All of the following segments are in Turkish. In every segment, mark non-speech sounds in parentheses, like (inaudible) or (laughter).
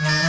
Mm-hmm. (laughs)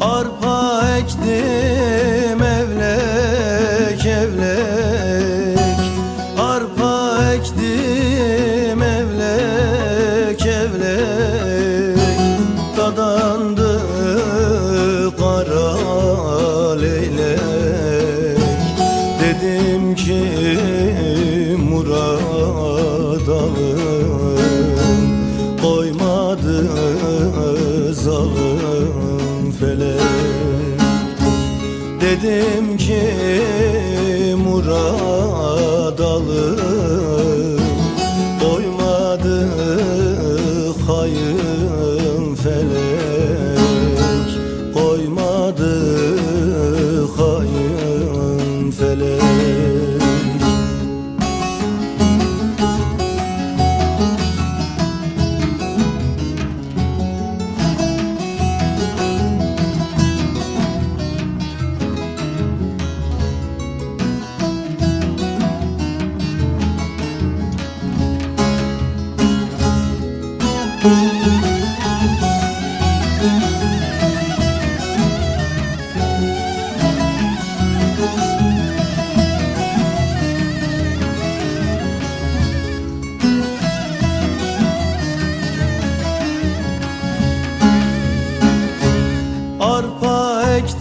Arpa ektim evlek evlek. Arpa ektim Koymadı zalim felek Dedim ki Murad alın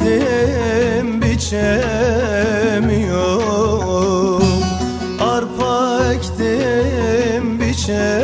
ektim biçemiyorum. Arpa ektim biçemiyorum